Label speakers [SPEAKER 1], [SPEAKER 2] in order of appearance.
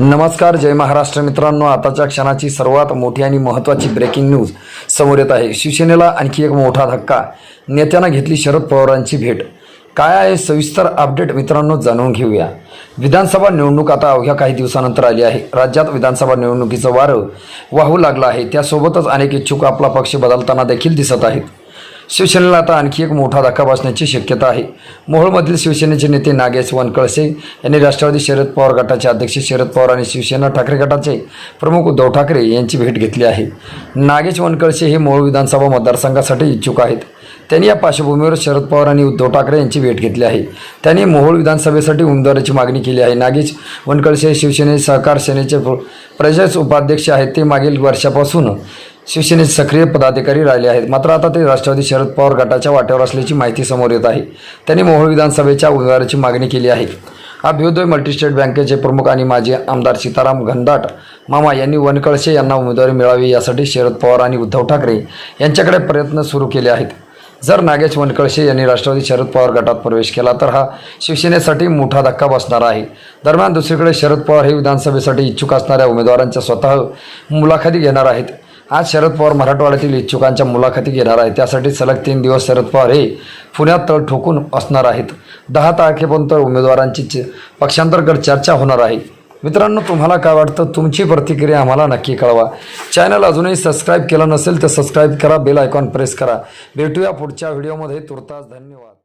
[SPEAKER 1] नमस्कार जय महाराष्ट्र मित्रांनो. आताच्या क्षणाची सर्वात मोठी आणि महत्त्वाची ब्रेकिंग न्यूज समोर येत आहे. शिवसेनेला आणखी एक मोठा धक्का. नेत्यांना घेतली शरद पवारांची भेट. काय आहे सविस्तर अपडेट मित्रांनो जाणून घेऊया. विधानसभा निवडणूक आता अवघ्या काही दिवसानंतर आली आहे. राज्यात विधानसभा निवडणुकीचं वारं वाहू लागलं आहे. त्यासोबतच अनेक इच्छुक आपला पक्ष बदलताना देखील दिसत आहेत. शिवसेनेला आता आणखी एक मोठा धक्का बसण्याची शक्यता आहे. मोहोळमधील शिवसेनेचे नेते नागेश वनकळसे यांनी राष्ट्रवादी शरद पवार गटाचे अध्यक्ष शरद पवार आणि शिवसेना ठाकरे गटाचे प्रमुख उद्धव ठाकरे यांची भेट घेतली आहे. नागेश वनकळसे हे मोहोळ विधानसभा मतदारसंघासाठी इच्छुक आहेत. त्यांनी या पार्श्वभूमीवर शरद पवार आणि उद्धव ठाकरे यांची भेट घेतली आहे. त्यांनी मोहोळ विधानसभेसाठी उमेदवाराची मागणी केली आहे. नागेश वनकळसे शिवसेने सहकार सेनेचे प्र- प्रदेश उपाध्यक्ष आहेत. ते मागील वर्षापासून शिवसेनेचे सक्रिय पदाधिकारी राहिले आहेत. मात्र आता ते राष्ट्रवादी शरद पवार गटाच्या वाट्यावर असल्याची माहिती समोर येत आहे. त्यांनी मोहोळ विधानसभेच्या उमेदवाराची मागणी केली आहे. अभ्युदय मल्टीस्टेट बँकेचे प्रमुख आणि माजी आमदार सीताराम घनदाट मामा यांनी वनकळशे यांना उमेदवारी मिळावी यासाठी शरद पवार आणि उद्धव ठाकरे यांच्याकडे प्रयत्न सुरू केले आहेत. जर नागेश वनकळशे यांनी राष्ट्रवादी शरद पवार गटात प्रवेश केला तर हा शिवसेनेसाठी मोठा धक्का बसणार आहे. दरम्यान दुसरीकडे शरद पवार हे विधानसभेसाठी इच्छुक असणाऱ्या उमेदवारांच्या स्वतः मुलाखती घेणार आहेत. आज शरद पवार मराठवाड्यातील इच्छुकांच्या मुलाखती घेणार आहेत. त्यासाठी सलग तीन दिवस शरद पवार हे पुण्यात तळ ठोकून असणार आहेत. दहा तारखेपर्यंत उमेदवारांची च- पक्षांतर्गत चर्चा होणार आहे. मित्रांनो तुम्हाला काय वाटतं? तुमची प्रतिक्रिया आम्हाला नक्की कळवा. चॅनल अजूनही सबस्क्राईब केलं नसेल तर सबस्क्राईब करा बेल आयकॉन प्रेस करा. भेटूया पुढच्या व्हिडिओमध्ये. तुर्तास धन्यवाद.